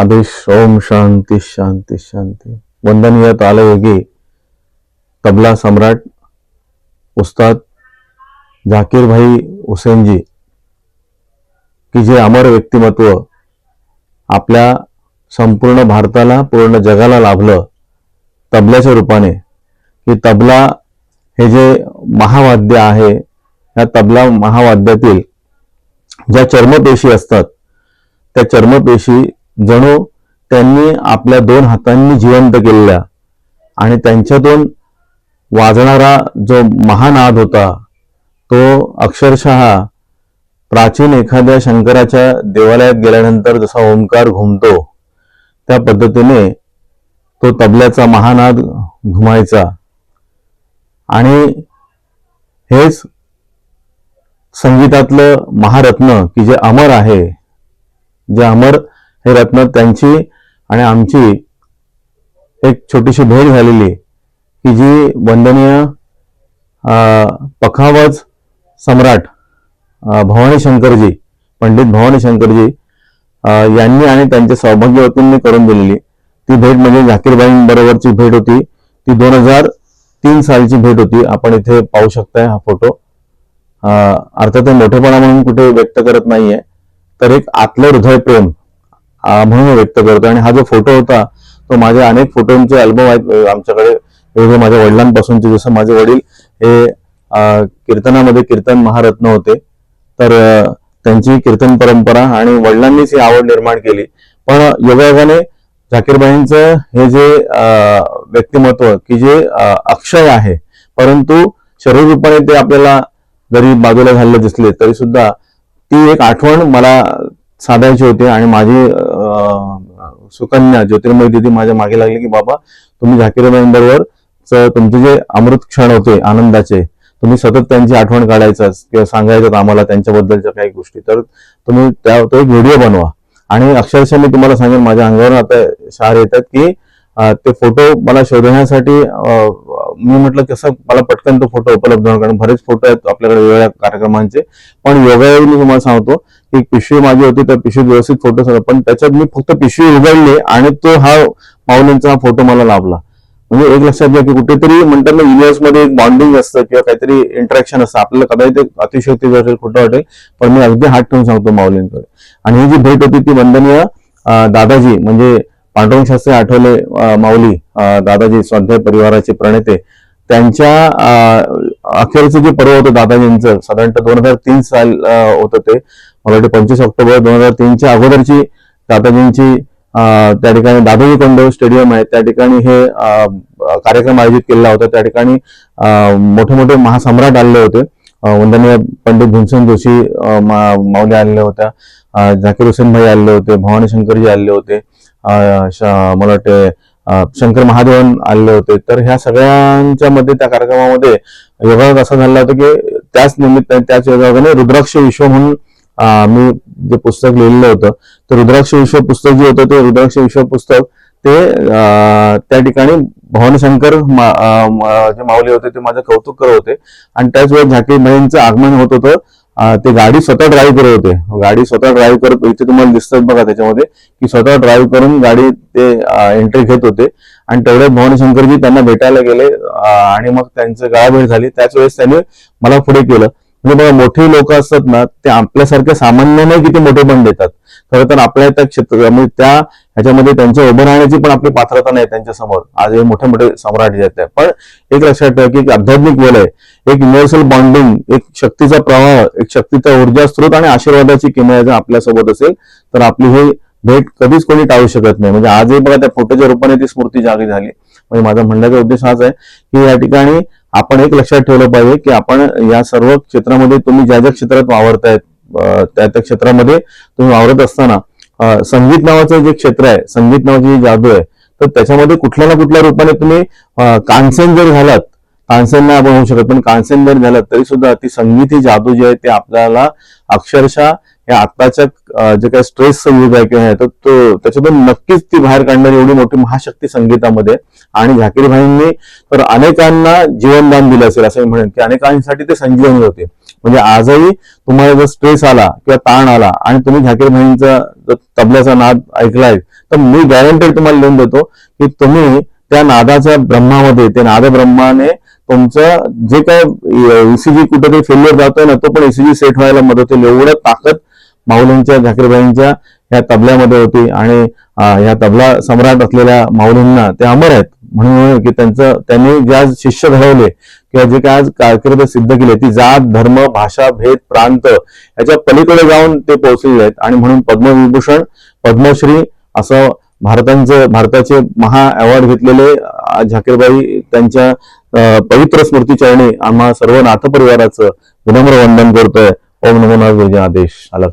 आदेश ओम शांती शांती शांती. वंदनीय तालयोगी तबला सम्राट उस्ताद झाकीरभाई हुसेनजी. की जे अमर व्यक्तिमत्व आपल्या संपूर्ण भारताला पूर्ण जगाला लाभलं तबल्याच्या रूपाने. की तबला हे जे महावाद्य आहे ह्या तबला महावाद्यातील ज्या चर्मपेशी असतात त्या चर्मपेशी जणू त्यांनी आपल्या दोन हातांनी जिवंत केलेल्या आणि त्यांच्यातून वाजणारा जो महानाद होता तो अक्षरशः प्राचीन एखाद्या शंकराच्या देवालयात गेल्यानंतर जसा ओंकार घुमतो त्या पद्धतीने तो तबल्याचा महानाद घुमायचा. आणि हेच संगीतातलं महारत्न की जे अमर आहे जे अमर हे रत्न त्यांची आणि आमची एक छोटीशी भेट झालेली की जी वंदनीय पखावज सम्राट भवानी शंकरजी पंडित भवानी शंकरजी यांनी आणि त्यांच्या सौभाग्यवतींनी करून दिलेली. ती भेट म्हणजे झाकीरबाईंबरोबरची भेट होती. ती दोन हजार तीन सालची भेट होती. आपण इथे पाहू शकताय हा फोटो. अर्थात मोठेपणा म्हणून कुठे व्यक्त करत नाहीये. तर एक आतलं हृदय प्रेम म्हणून व्यक्त करतो आणि हा जो फोटो होता तो माझ्या अनेक फोटोंचे अल्बम आहेत आमच्याकडे. वेगवेगळे माझ्या वडिलांपासूनचे जसं माझे वडील हे कीर्तनामध्ये कीर्तन महारत्न होते. तर त्यांची कीर्तन परंपरा आणि वडिलांनीच ही आवड निर्माण केली. पण योगायोगाने झाकीरबाईंचं हे जे व्यक्तिमत्व की जे अक्षय आहे परंतु शरीर रूपाने ते आपल्याला जरी बाजूला झालेलं दिसले तरी सुद्धा ती एक आठवण मला साधायची होती आणि माझी सुकन्या ज्योतिर्मय दिदी माझ्या मागे लागली की बाबा तुम्ही झाकीरबाईंबरोबर च- तुमचे जे अमृत क्षण होते आनंदाचे तुम्ही सतत त्यांची आठवण काढायचं किंवा सांगायचं आम्हाला त्यांच्याबद्दलच्या काही गोष्टी तर तुम्ही त्या तो एक व्हिडिओ बनवा. आणि अक्षरशः मी तुम्हाला सांगेन माझ्या अंगावर आता शार येतात की ते फोटो मला शोधण्यासाठी मी म्हटलं कसं मला पटकन तो फोटो उपलब्ध होणार कारण बरेच फोटो आहेत आपल्याकडे वेगवेगळ्या कार्यक्रमांचे. पण योगायोग मी तुम्हाला सांगतो की पिशवी माझी होती त्या पिशवीत व्यवस्थित फोटो सगळं पण त्याच्यात मी फक्त पिशवी उघडली आणि तो हा माऊलींचा हा फोटो मला लाभला. म्हणजे एक लक्षात घ्या की कुठेतरी म्हणतात ना मध्ये एक बॉन्डिंग असतं किंवा काहीतरी इंटरॅक्शन असतं. आपल्याला कदाचित एक अतिशयोक्ती वाटेल खोटं वाटेल पण मी अगदी हात ठेवून सांगतो माऊलींकडे. आणि ही जी भेट होती ती वंदनीय दादाजी म्हणजे पांडुरंगशास्त्री आठवले माऊली दादाजी स्वाध्याय परिवाराचे प्रणेते त्यांच्या अखेरचं जे पर्व होतं दादाजींचं साधारणतः दोन हजार तीन साल होतं ते मला वाटतं पंचवीस ऑक्टोबर दोन हजार तीनच्या अगोदरची दादाजींची त्या ठिकाणी दादोजी कोंडव स्टेडियम आहे त्या ठिकाणी हे कार्यक्रम आयोजित केलेला होता त्या ठिकाणी मोठे मोठे महासम्राट आलेले होते वंदनीय पंडित भीमसेन जोशी माऊली आलेल्या होत्या झाकीर हुसेन भाई आले होते भवानी शंकरजी आले होते मला वाटते शंकर महादेवन आले होते. तर ह्या सगळ्यांच्या मध्ये त्या कार्यक्रमामध्ये योगायोग असा झाला होता की त्याच निमित्ताने त्याच योगायोगाने रुद्राक्ष विश्व म्हणून मी जे पुस्तक लिहिलेलं होतं तर रुद्राक्ष विश्व पुस्तक जे होतं ते रुद्राक्ष विश्व पुस्तक ते त्या ठिकाणी भवानी शंकर मा- जे माऊली होते ते माझं कौतुक करत होते. आणि त्याच वेळेस झाकीर भाईंचं आगमन होत होतं. ते गाडी स्वतः ड्राईव्ह करत होते. गाडी स्वतः ड्राईव्ह करत इथे तुम्हाला दिसतात बघा त्याच्यामध्ये की स्वतः ड्राईव्ह करून गाडी ते एंट्री घेत होते. आणि तेवढे भवनशंकरजी त्यांना भेटायला गेले आणि मग त्यांचं गाळाभेट झाली. त्याच वेळेस त्यांनी मला पुढे केलं. म्हणजे बघा मोठी लोक असतात ना ते आपल्यासारख्या सामान्य नाही की ते मोठेपण देतात. खरं तर आपल्या त्या क्षेत्र म्हणजे त्या ह्याच्यामध्ये त्यांच्या उभं राहण्याची पण आपली पात्रता नाही त्यांच्यासमोर. आज हे मोठे मोठे सम्राट जे आहेत पण एक लक्षात ठेवा की एक आध्यात्मिक बल आहे. एक युनिव्हर्सल बॉन्डिंग एक शक्तीचा प्रवाह एक शक्तीचा ऊर्जा स्रोत आणि आशीर्वादाची किमया जर आपल्यासोबत असेल तर आपली ही भेट कधीच कोणी टाळू शकत नाही. म्हणजे आजही बघा त्या फोटोच्या रूपाने ती स्मृती जागी झाली. म्हणजे माझा म्हणण्याचा उद्देश हाच आहे की या ठिकाणी आपण एक लक्षात ठेवलं पाहिजे की आपण या सर्व क्षेत्रामध्ये तुम्ही ज्या ज्या क्षेत्रात वावरतायत त्या त्या क्षेत्रामध्ये तुम्ही वावरत असताना संगीत नावाचं जे क्षेत्र आहे संगीत नावाची जी जादू आहे तर त्याच्यामध्ये कुठल्या ना कुठल्या रूपाने तुम्ही कांसेन जर झालात कांसन नाही आपण होऊ शकत पण कांसेन जर झालात तरी सुद्धा ती संगीत ही जादू जी आहे ते आपल्याला अक्षरशः या आत्ताच्या जे काही स्ट्रेस युग आहे किंवा तर तो त्याच्यातून नक्कीच ती बाहेर काढणारी एवढी मोठी महाशक्ती संगीतामध्ये. आणि झाकीर भाईंनी तर अनेकांना जीवनदान दिलं असेल असं मी म्हणेन की अनेकांसाठी ते संजीवनी होते. म्हणजे आजही तुम्हाला जर स्ट्रेस आला किंवा ताण आला आणि तुम्ही झाकीर भाईंचा जर तबल्याचा नाद ऐकलाय तर मी गॅरंटेड तुम्हाला लिहून देतो की तुम्ही त्या नादाच्या ब्रह्मामध्ये ते नाद ब्रह्माने तुमचं जे काय ईसीजी कुठेतरी फेल्युअर जातोय ना तो पण ईसीजी सेट व्हायला मदत होईल. एवढं ताकद माऊलींच्या झाकीरबाईंच्या ह्या तबल्यामध्ये होती आणि ह्या तबला सम्राट असलेल्या माऊलींना ते अमर आहेत. म्हणून की त्यांचं त्यांनी जे आज शिष्य घडवले किंवा जे काय आज कारकीर्द सिद्ध केले ती जात धर्म भाषा भेद प्रांत याच्या पलीकडे जाऊन ते पोहोचलेले आहेत. आणि म्हणून पद्मविभूषण पद्मश्री असं भारतांचे भारताचे महा अवॉर्ड घेतलेले झाकीरबाई त्यांच्या पवित्र स्मृतीचरणी आम्हा सर्व नाथपरिवाराचं विनम्र वंदन करतोय. ওম নমো নারায়ণ আদেশ আলাপ